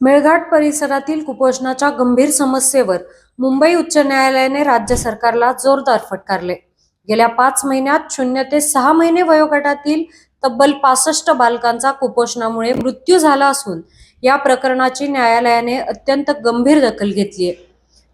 मेळघाट परिसरातील कुपोषणाच्या गंभीर समस्येवर मुंबई उच्च न्यायालयाने राज्य सरकारला जोरदार फटकारले. गेल्या पाच महिन्यात शून्य ते सहा महिने वयोगटातील तब्बल पासष्ट बालकांचा कुपोषणामुळे मृत्यू झाला असून या प्रकरणाची न्यायालयाने अत्यंत गंभीर दखल घेतली आहे.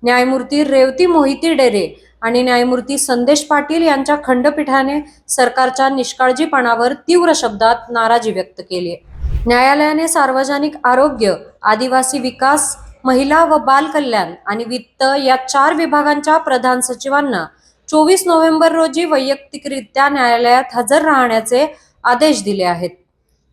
न्यायमूर्ती रेवती मोहिती डेरे आणि न्यायमूर्ती संदेश पाटील यांच्या खंडपीठाने सरकारच्या निष्काळजीपणावर तीव्र शब्दात नाराजी व्यक्त केली आहे. न्यायालयाने सार्वजनिक आरोग्य आदिवासी विकास महिला व बाल कल्याण आणि वित्त या चार विभागांच्या प्रधान सचिवांना चोवीस नोव्हेंबर रोजी वैयक्तिकरित्या न्यायालयात हजर राहण्याचे आदेश दिले आहेत.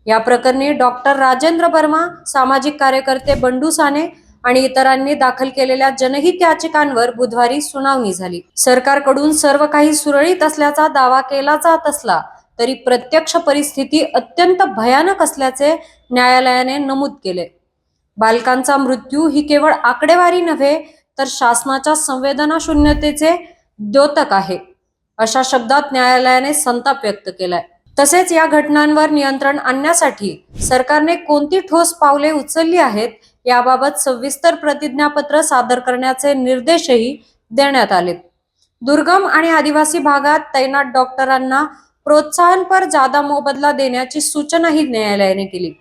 या प्रकरणी डॉक्टर राजेंद्र वर्मा सामाजिक कार्यकर्ते बंडू साने आणि इतरांनी दाखल केलेल्या जनहित याचिकांवर बुधवारी सुनावणी झाली. सरकारकडून सर्व काही सुरळीत असल्याचा दावा केला जात असला तरी प्रत्यक्ष परिस्थिती अत्यंत भयानक असल्याचे न्यायालयाने नमूद केले. बालकांचा मृत्यू ही केवळ आकडेवारी नव्हे तर शासनाच्या संवेदना शून्यतेचे द्योतक आहे अशा शब्दात न्यायालयाने संताप व्यक्त केलाय. तसेच या घटनांवर नियंत्रण आणण्यासाठी सरकारने कोणती ठोस पावले उचलली आहेत याबाबत सविस्तर प्रतिज्ञापत्र सादर करण्याचे निर्देशही देण्यात आले दुर्गम आणि आदिवासी भागात तैनात डॉक्टरांना प्रोत्साहनपर जादा मोबदला देण्याची सूचनाही न्यायालयाने केली.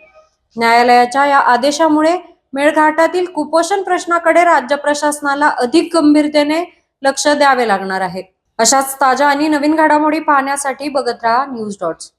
न्यायालयाच्या या आदेशामुळे मेळघाटातील कुपोषण प्रश्नाकडे राज्य प्रशासनाला अधिक गंभीरतेने लक्ष द्यावे लागणार आहे. अशाच ताज्या आणि नवीन घडामोडी पाहण्यासाठी बघत राहा न्यूज डॉट्स.